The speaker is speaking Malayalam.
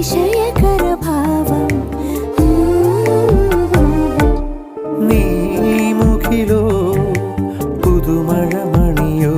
അതിശയകരഭാവം. നീ മുഖിലോ പുതുമഴ മണിയോ